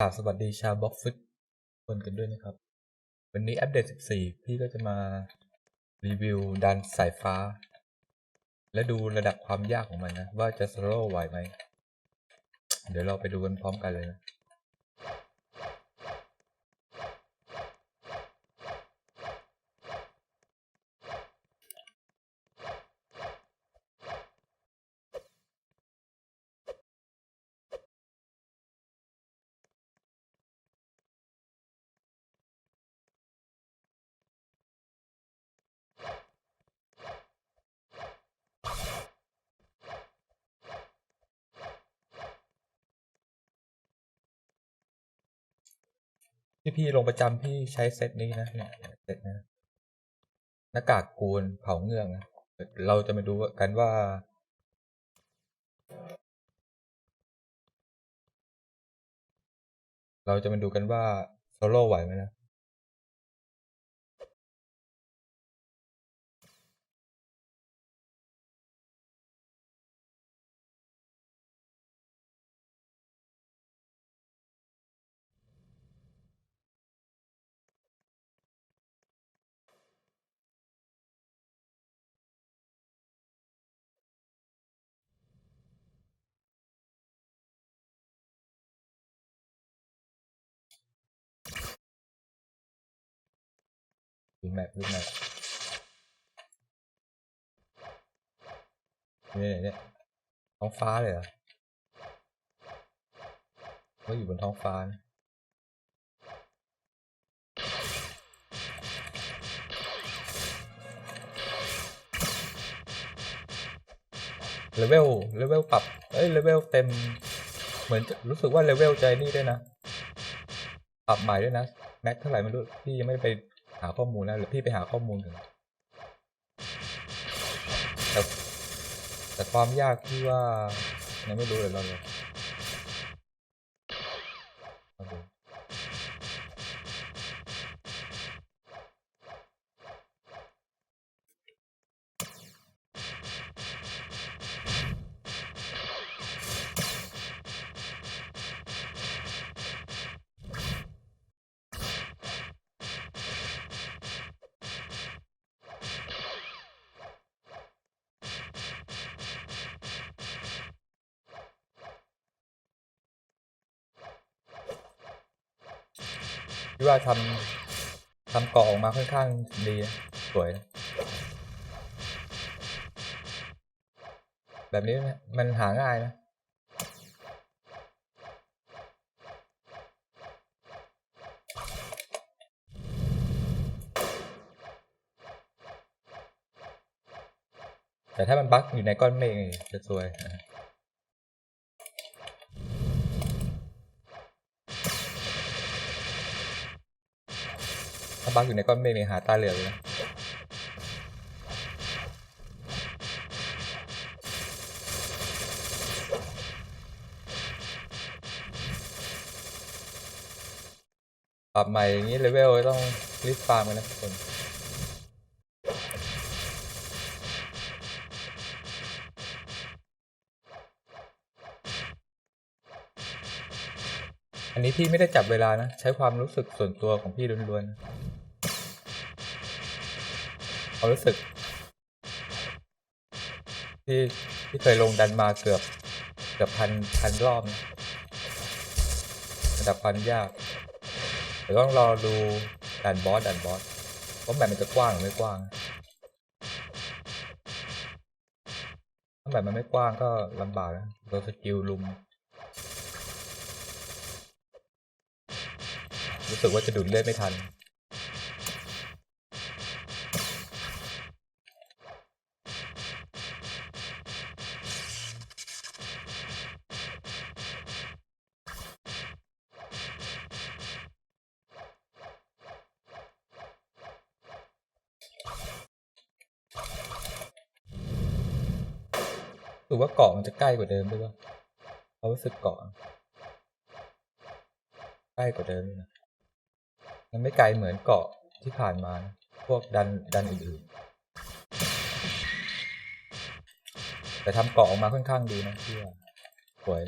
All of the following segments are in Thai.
กราบสวัสดีชาวบล็อกฟิตคนกันด้วยนะครับ วันนี้อัปเดต 14 พี่ก็จะมารีวิวดันสายฟ้า และดูระดับความยากของมันนะ ว่าจะสโลว์ไหวไหม เดี๋ยวเราไปดูกันพร้อมกันเลยนะ ที่พี่ลงประจำพี่ใช้เซตนี้นะเนี่ยเซตนะหน้ากากกูนเผาเงือกนะเราจะมาดูกันว่า เราจะมาดูกันว่าโซโล่ไหวไหมนะ ดูแมปดูแมปนี่เนี่ยท้องฟ้าเลยเหรอว่าอยู่บนท้องฟ้านะเลเวล เลเวลปรับ เอ้ย เลเวลเต็ม เหมือนจะรู้สึกว่าเลเวลใจนี่ด้วยนะ ปรับใหม่ด้วยนะ แม็กเท่าไหร่ไม่รู้ พี่ยังไม่ไป หาข้อมูลแล้วหรือพี่ไปหาข้อมูลกันแต่แต่ความยากที่ว่ายังไม่รู้เลยเราเลย พี่ว่าทำทำเกาะออกมาค่อนข้างดีสวย แบบนี้มันหาง่ายนะแต่ถ้ามันบั๊กอยู่ในก้อนเมฆจะสวย ถ้าบักอยู่ในก้อนเมฆนี่หาตาเหลือกเลยนะปรับใหม่อย่างนี้เลเวลต้องรีบฟาร์มกันนะทุกคนอันนี้พี่ไม่ได้จับเวลานะ ใช้ความรู้สึกส่วนตัวของพี่ล้วนๆ ความรู้สึก ที่ที่เคยลงดันมาเกือบ เกือบพันพันรอบระดับความยากเดี๋ยวต้องรอดูดันบอสดันบอสว่าแบบมันจะกว้างหรือไม่กว้างถ้าแบบมันไม่กว้างก็ลำบากนะโดนสกิลลุม รู้สึกว่าจะดูดเลือดไม่ทัน หรือว่าเกาะมันจะใกล้กว่าเดิมด้วยวะเรารู้สึกเกาะใกล้กว่าเดิมนะมันไม่ไกลเหมือนเกาะที่ผ่านมานะพวกดันดันอื่นๆแต่ทำเกาะออกมาค่อนข้างดีนะพี่ว่าสวย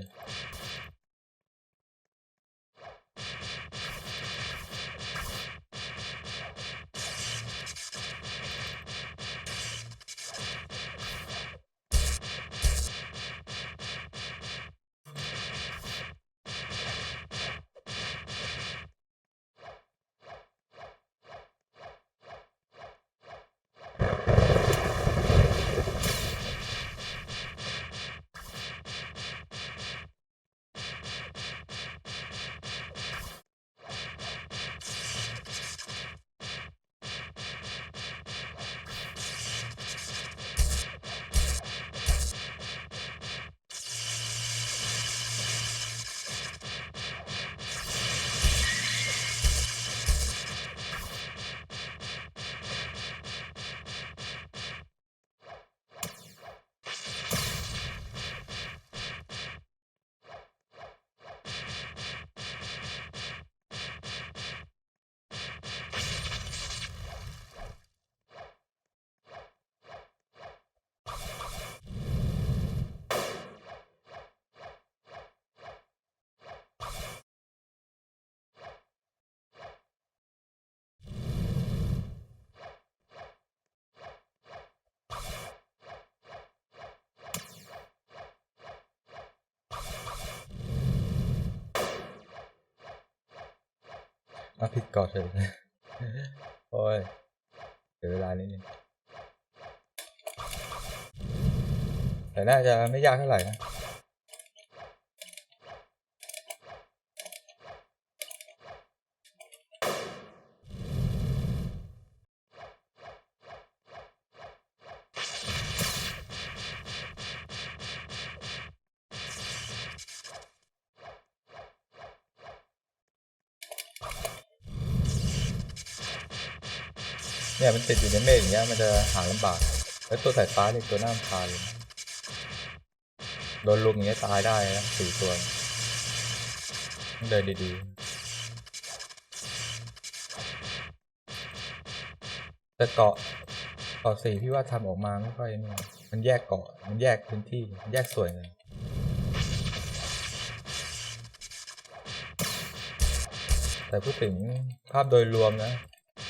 มาผิดกอดเถอะโอ้ยเสียเวลานิดนึงแต่น่าจะไม่ยากเท่าไหร่นะ เนี่ยมันติดอยู่ในเมฆอย่างเงี้ยมันจะหาลำบาก แล้วตัวสายฟ้าเนี่ยตัวหน้าพานโดนลุมอย่างเงี้ยตายได้นะสี่ตัวเดินดีๆ แต่เกาะเกาะสี่พี่ว่าทำออกมาไม่ค่อยนี่มันแยกเกาะมันแยกพื้นที่แยกส่วนเลยแต่พูดถึงภาพโดยรวมนะ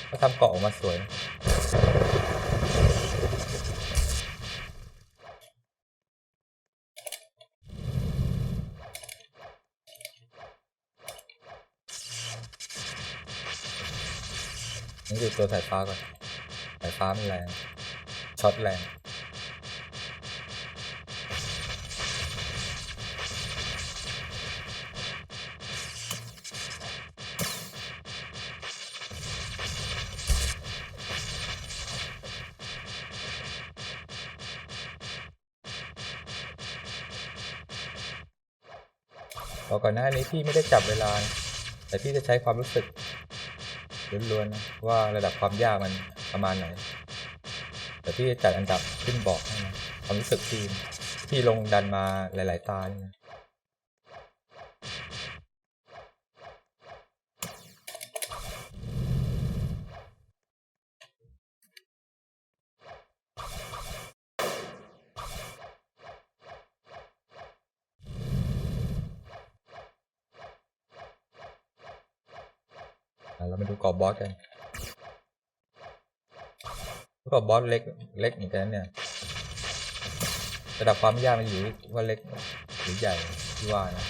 ก็ทำเกาะออกมาสวย ดูตัวสายฟ้าก่อนสายฟ้ามันแรงช็อตแรง พอก่อนหน้านี้พี่ไม่ได้จับเวลา แต่พี่จะใช้ความรู้สึกล้วนๆว่าระดับความยากมันประมาณไหน แต่พี่จะจัดอันดับขึ้นบอกความรู้สึกทีมที่ลงดันมาหลาย ๆ ตานี่ย เรามาดูกรอบบอสกันกรอบบอสเล็กเล็กเหมือนกันนเนี่ยระดับความยากมันอยู่ว่าเล็กหรือใหญ่ที่ว่านะ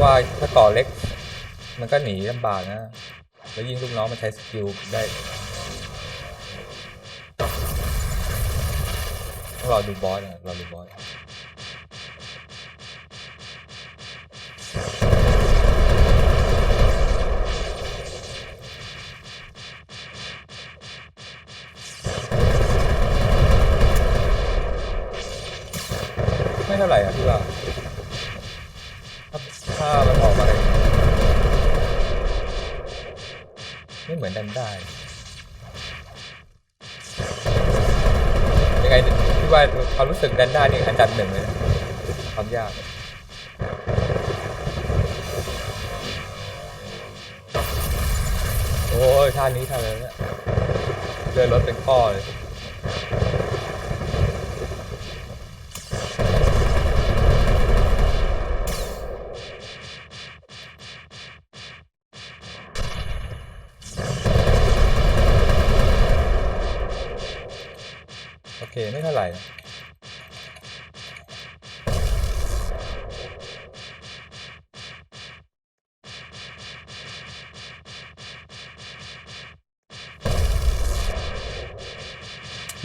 ว่าถ้าต่อเล็ก มันก็หนีลำบากนะแล้วยิ่งลูกน้องมันใช้สกิลได้ต้องรอดูบอสนะรอดูบอส ไม่เท่าไหร่อะพี่ว่าถ้าถ้ามัน ออกมาอะไรไม่เหมือนดันได้ ยังไงพี่ว่าความรู้สึกดันได้นี่อันดับหนึ่งเลยความยากโอ้ยท่านี้ท่าเลยเนี่ยเดินรถเป็นข้อเลย โอเค ไม่เท่าไหร่ พ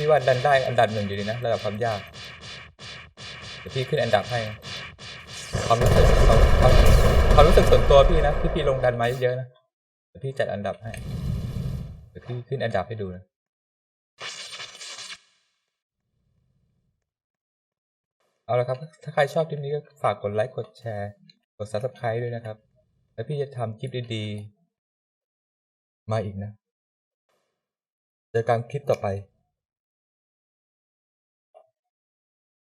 ี่ว่าดันได้อันดับหนึ่งอยู่ดีนะ ระดับความยากเดี๋ยวพี่ขึ้นอันดับให้ความรู้สึกความความความรู้สึกส่วนตัวพี่นะที่พี่ลงดันไมาเยอะนะเดี๋ยวพี่จัดอันดับให้เดี๋ยวพี่ขึ้นอันดับให้ดูนะ เอาละครับ ถ้าใครชอบคลิปนี้ก็ฝากกดไลค์กดแชร์ กด subscribe ด้วยนะครับ แล้วพี่จะทำคลิปดีๆ มาอีกนะ เจอกันคลิปต่อไป